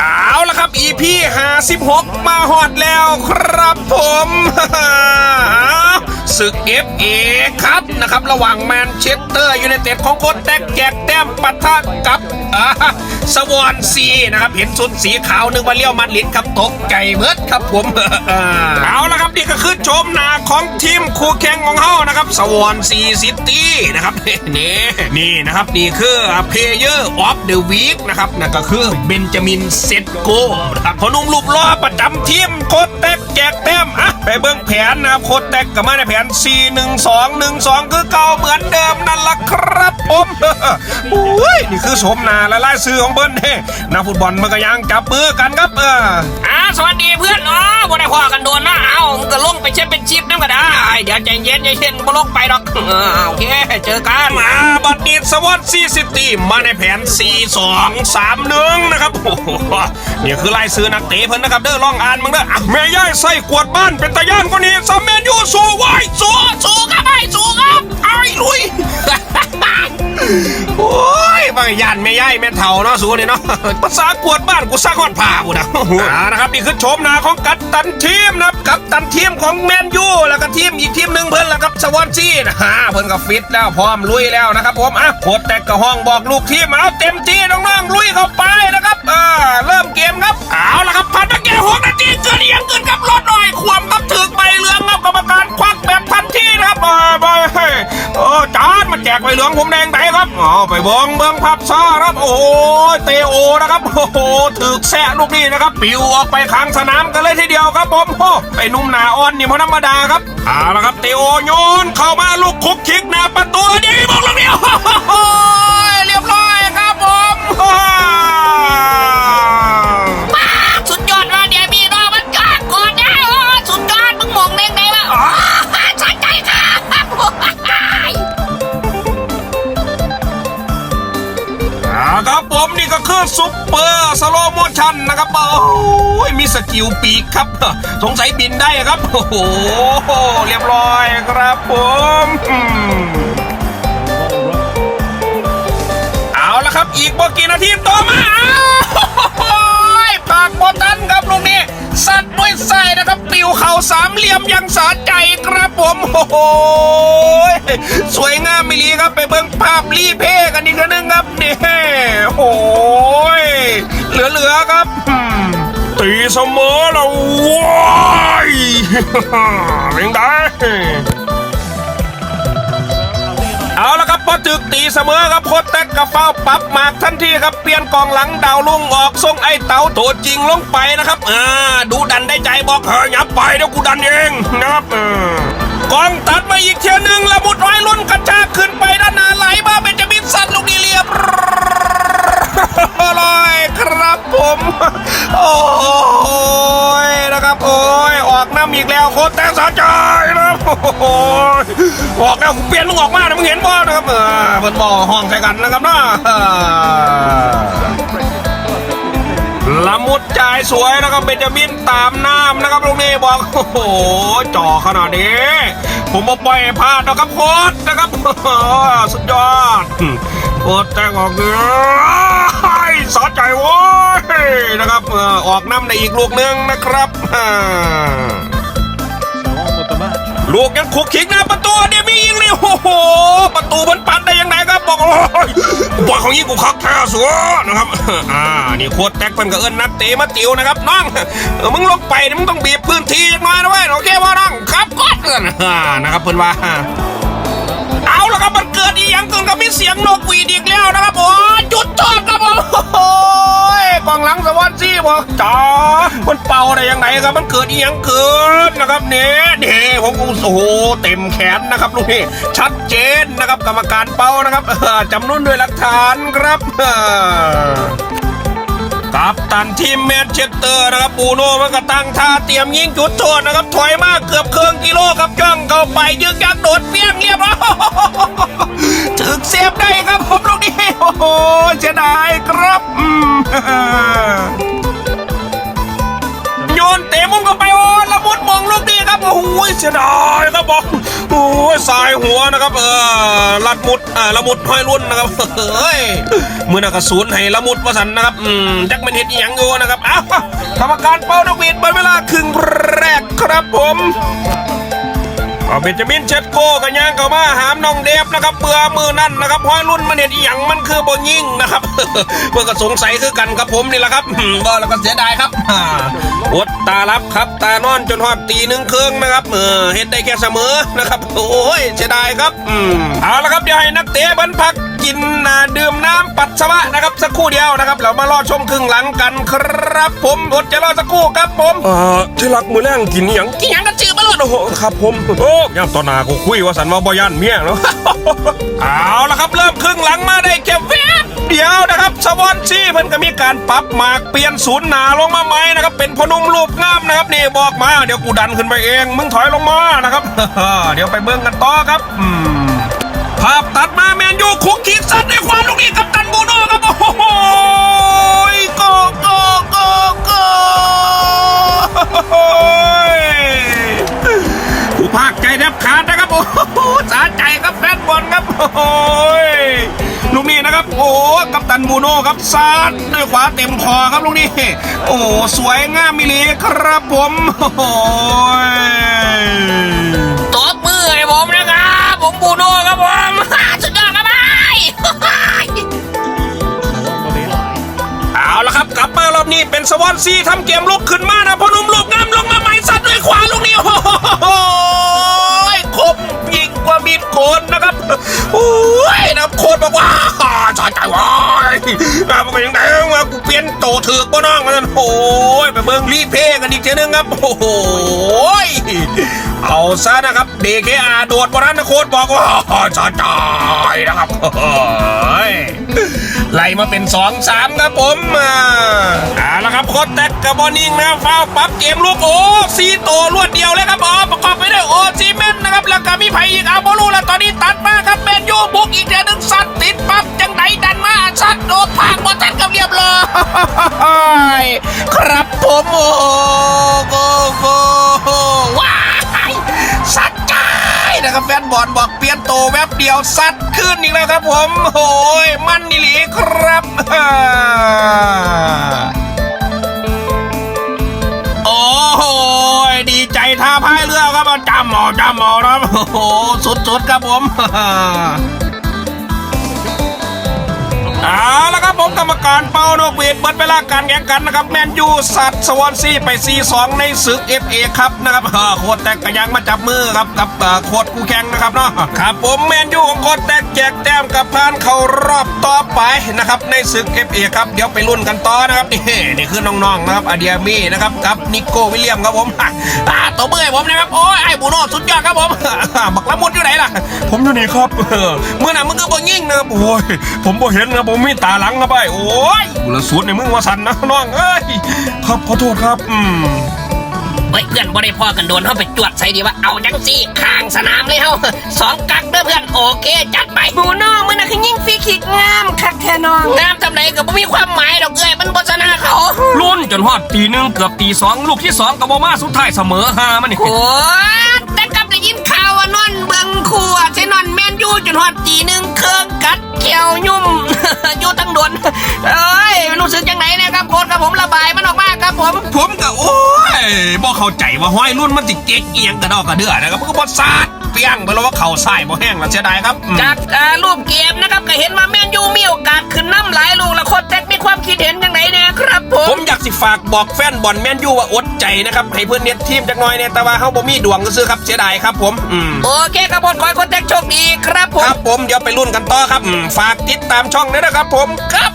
เอาละครับ EP 56 มาฮอดแล้วครับผม ศึก FA ครับนะครับระหว่างแมนเชสเตอร์ยูไนเต็ดของโค้ชแตกแจกแต้มปะทะกับสวอนซีนะครับเห็นสุดสีขาวนึกว่าเลี้ยวมาดริดครับตกใจเบิดครับผมเอาละครับนี่ก็คือโฉมหน้าของทีมคู่แข่งของเฮานะครับสวอนซีซิตี้นะครับนี่นี่นะครับนี่คือเพลเยอร์ออฟเดอะวีคนะครับนั่นก็คือเบนจามินเซตโกนะครับพนุ่มรูปล้อประจำทีมโค้ชแตกแจกแต้มอะ ไปเบิ่งแผนนะครับโค้ชแตกกับมาในแผน 4 1 2 1 2 คือเก่าเหมือนเดิมนั่นละครับผมอุ้ยนี่คือโฉมหน้าและลายซื้อของเบิ้ลเด้นักฟุตบอลมันก็ยังจับมือกันครับเอออ่าสวัสดีเพื่อนอ๋อบ่ได้พอกันโดนนะเอามึงก็ลงไปเช็ดเป็นชิปนั่นก็ได้เดี๋ยวใจเย็นใจเย็นบ่ลงไปดอกเออโอเคเจอกันมาบัดนี้สวอตซีซิตี้มาในแผน 4 2 3 1 นะครับโอ้โหนี่คือลายซื้อนักเตะเพิ่นนะครับเด้อลองอ่านมึงเด้ออะแม่ย่ายใส่กวดบ้านเป็นตะย่านกว่านี้ซัมเมนยูสู้ไว้สู้สู้ครับไอ้สู้ครับไอ้ลุยโอ้ยบางย่านไม่ย่ายแม่เฒ่าเนาะสู้นี่เนาะภาษากวดบ้านกูซักฮอดผ้ากูนะนะครับนี่คือโฉมหน้าของกัดตันทีมนะ กับตันทีมของแมนยูแล้วก็ทีมอีกทีมหนึ่งเพิ่นแล้วครับสวอนซีนะฮะเพิ่นก็ฟิตแล้วพร้อมลุยแล้วนะครับผมอะโคตรแต่กระห้องบอกลูกทีมเอาเต็มที่น้องๆลุยเข้าไปนะครับอ่าเริ่มเกมครับเอาละครับพันตะแกหกนาทีเกิดอีหยังเกินกับรถหน่อย ความกับถึงใบเหลืองครับกรรมการควักแบบทันทีนะครับเออไปเออจานมา แจกใบเหลืองผมแดงไปครับอ๋อไปเบิ้งเบิ้งพับซ่าครับโอ้โหเตโอนะครับโอ้โหถึกแซะลูกนี้นะครับ ปิวออกไปข้างสนามกันเลยทีเดียวครับผมโอ้ไอ้หนุ่มหนาอ่อนนี่เพราะธรรมดาครับเอาละครับเตโอโยนเข้ามาลูกคุกคิกหน้าประตูดีบอกลูกเดียวเรียบร้อยครับผม ครับโอ้ยมีสกิลปีกครับ สงสัยบินได้ครับ โอ้โห เรียบร้อยครับผมเอาละครับอีกบกี่นาทีต่อมาปากบอตันครับลูกนี้สัตว์ด้วยไส้นะครับ ปิวเข่าสามเหลี่ยมยังสาใจครับผมโอ้โหสวยงามมิลีครับไปเบิ่งภาพรีเพย์กันอีกครั้งนึงครับนี่โอ้ย เหลือๆครับอืมตีเสมอแล้วว้ายเป็นไงเอาละครับพอถึกตีเสมอครับโคตรแตกกับเฝ้าปรับหมากทันทีครับเปลี่ยนกองหลังดาวลุงออกทรงไอ้เต๋าตัวจริงลงไปนะครับอ่าดูดันได้ใจบอกเฮ้ยอย่าไปเดี๋ยวกูดันเองนะครับเออกองตัดมาอีกเทียหนึ่งละมุดร้อยลุ้นกระชากขึ้นไปด้านหน้าไหลมา โอ้ยออกน้ำอีกแล้วโคตรแต่สะใจนะครับโอ้ยออกแล้วเปลี่ยนมึงออกมานะมึงเห็นบ่นะครับเออเปิดบ่อห้องใส่กันนะครับนะละมุดจ่ายสวยนะครับเบนจามินตามน้ำนะครับลูกนี้บอกโอ้โหจ่อขนาดนี้ ผมมาปล่อยให้พลาดนะครับโค้ดนะครับสุดยอดโค้ดแต่งออกเนื้อสะใจโว้ย นะครับออกน้ำในอีกลูกหนึ่งนะครับลูกยังคุกคิกหน้าประตูเดี๋ยมียิงเลยโอ้โหประตูมันปัดได้ยังไงครับบอกโอ้ยบอลของยิงกูคักแท้สัวนะครับอ่านี่โคตรแตกเป็นกับเอิญนักเตะมาติวนะครับน้องมึงลงไปนี่มึงต้องบีบพื้นที่จังน่อยนะเว้ยโอเคว่าน้องครับกดเอินนะครับเพิ่อนว่า กินกับมีเสียงนกหวีดอีกแล้วนะครับโอ้ยจุดโทษครับผมโอ้ยกองหลังสวอนซี่บอกจ๋ามันเป่าได้ยังไงครับมันเกิดอีหยังเกิดนะครับเนี่ยเนี่ผมโอ้โหเต็มแขนนะครับลูกพี่ชัดเจนนะครับกรรมการเป่านะครับจำนุนด้วยหลักฐานครับกับตันทีมแมนเชสเตอร์นะครับปูโน่มันก็ตั้งท่าเตรียมยิงจุดโทษนะครับถอยมากเกือบเครื่องกิโลครับจ้องเข้าไปยึกยักโดดเปี้ยงเรียบร้อย ถึกเซฟได้ครับผมลูกนี้โอ้โหเสียดายครับโยนเตะมุมเข้าไปโอ้ละมุดมองลูกนี้ครับโอ้โหเสียดายครับผมโอ้สายหัวนะครับ เออลัดมุดอ่าละมุดห้อยรุ่นนะครับเฮ้ยมือนักศูนย์ให้ละมุดวสันนะครับอืมจักมันเห็ดอหย่างอยู่นะครับอ้าวกรรมการเป้านกหวีดเปิดเวลาครึ่งแรกครับผม เอาเบนจามินเช็ดโก้กันย่างเข้ามาหามน้องเดฟนะครับเบื่อมือนั่นนะครับห้อยรุ่นมันเห็นอหย่างมันคือบ่ยิ่งนะครับเพื่อก็สงสัยคือกันครับผมนี่แหละครับอืมบ่แล้วก็เสียดายครับอ่าอดตารับครับตานอนจนหอดตีหนึ่งครึ่งนะครับเออเห็นได้แค่เสมอนะครับโอ้ยเสียดายครับอืมเอาละครับเดี๋ยวให้นักเตะบันพักกินน้ำดื่มน้ำปัสสาวะนะครับสักครู่เดียวนะครับ เรามารอชมครึ่งหลังกันครับ ผมอดจะรอสักครู่ครับผมเออที่รักมือแรงกินอหย่างกินหยังกันจื้อมาโลด โอ้โหครับผมโอ้ย่ำตอนนากูคุยว่าสันว่าบอย่านเมียเนาะเอาละครับเริ่มครึ่งหลังมาได้แค่แวบเดียวนะครับสวอนซี่เพิ่นก็มีการปรับหมากเปลี่ยนศูนย์หนาลงมาไหมนะครับ เป็นพนุ่มรูปงามนะครับนี่บอกมาเดี๋ยวกูดันขึ้นไปเองมึงถอยลงมานะครับเดี๋ยวไปเบิ่งกันต่อครับภาพตัดมาแมนยูคุกคีสัตว์ในความลูกนี้กับตันบูโน่ครับโอ้โหโกโกโกโก กัปตันบูโน่ครับซาดด้วยขวาเต็มคอครับลูกนี้ โอ้สวยงามมิลีครับผมโอ้ยตบมือให้ผมนะครับผมบูโน่ครับผมสุดยอดครับไอ้เอาละครับกลับมารอบนี้เป็นสวอนซีทำเกมลุกขึ้นมานะพอหนุ่มลูก มีดโคนนะครับโอ้ยน้ำโคนบอกว่าจอใจวายมาเป็นยังไงมากูเปลี่ยนโตถือกบ่น้องกันโอ้ยไปเบิ่งรีเพย์กันอีกทีนึงครับโอ้ยเอาซะนะครับเดเคอาโดดบอลนั้นโคตรบอกว่าจอยใจนะครับ ไล่มาเป็นสองสามครับผมอ่าเอาละครับโคตรแตกกับบอลนิงนะครับฟาวปั๊บเกมลูกโอ้ซีโตวรวดเดียวเลยครับอ๋อประกอบไปด้วยโอซีเมนนะครับแล้วก็มีไผ่อีกอาโบลูแล้วตอนนี้ตัดมาครับแมนยูบุกอีกเดียวหนึ่งสัตว์ติดปั๊บจังไหนดันมาสัตว์โดนพากบอลทันกับเรียบเลยครับผมโอ้ นะครับแฟนบอลบอกเปลี่ยนโตวแวบเดียวสัตว์ขึ้นอีกแล้วครับผมโอ้ยมันนี่หลีครับโอ้โหดีใจท่าพายเรือครับเอาจำเอาจำเอครับโอ้โหสุดๆครับผม เอาละครับผมกรรมการเป้านกหวีดเปิดเวลาการแข่งขันนะครับแมนยูสัตว์สวอนซีไป4-2ในศึก FA ครับนะครับเออโคตรแตกกระยังมาจับมือครับกับเออโคตรคู่แข่งนะครับเนาะครับผมแมนยูของโคตรแตกแจกแต้มกับพานเข้ารอบต่อไปนะครับในศึก FA ครับเดี๋ยวไปลุ้นกันต่อนะครับนี่นี่คือน้องๆนะครับอาเดียมี่นะครับกับนิโก้วิลเลียมครับผมอ่าตัวเมื่อผมนะครับโอ้ บูโน่สุดยอดครับผม บักละมุดอยู่ไหนล่ะ ผมอยู่นี่ครับเออเมื่อน่ะมึงก็บ่ยิ่งนะครับโอ้ยผมบ่เห็นนะผมมีตาหลังนะไปโอ้ยกูละสูตรในมึงว่าสันนะน้องเอ้ยครับขอโทษครับอืมเฮ้ ยเพื่อนบ่ได้พอกันโดนเขาไปจวดใส่ดีว่าเอาจังซี่ข้างสนามเลยเฮาสองกักเด้อเพื่อนโอเค จัดไปบูโน่มันน่ะคือยิงฟรีคิกงามคักแท้น้องงามทำไรก็บ่มีความหมายดอกเอ้ยมันบ่ชนะเขาลุ้นจนฮอดตีหนึ่งเกือบตีสองลูกที่สองกับบ่มาสุดท้ายเสมอหามันนี่โอ้แต่กลับได้ยินข่าวว่านอนเบิ่งขัวใช่นอนแมนยูจนฮอดตีหนึ่งเครื่องกัดเกี่ยวยุ่มอยู่ทั้งโดนเอ้ยรู้สึกยังไงเนะครับโค้ชครับผมระบายมันออกมาครับผมผมก็โอ้ ยบ่เข้าใจว่าห้อยรุ่นมันติเก๊กเอียงกระดอกกระเดือนะครับมันก็บ่ซาดเปียงไปแล้วว่าเข่าใส่บ่แห้งแล้วเสียดายครับอืมจากอ่ารูปเกมนะครับก็เห็นว่าแมนยูมีโอกาสขึ้นน้ำหลายลูกแล้วโค้ชแท็กมีความคิดเห็นยังไงเนี่ยครับผผมมอยากสิฝากบอกแฟนบอลแมนยูว่าอดใจนะครับให้เพื่อนเน็ตทีมจักหน่อยเนี่ยแต่ว่าเฮาบ่มีดวงก็ซื้อครับเสียดายครับผมอืมโอเคครับผมขอให้โค้ชแท็กโชคดีครับผคมรับผมเดี๋ยวไปรุ่นกันต่อครับอืมฝากติดตามช่องด้วยนะครับผมครับ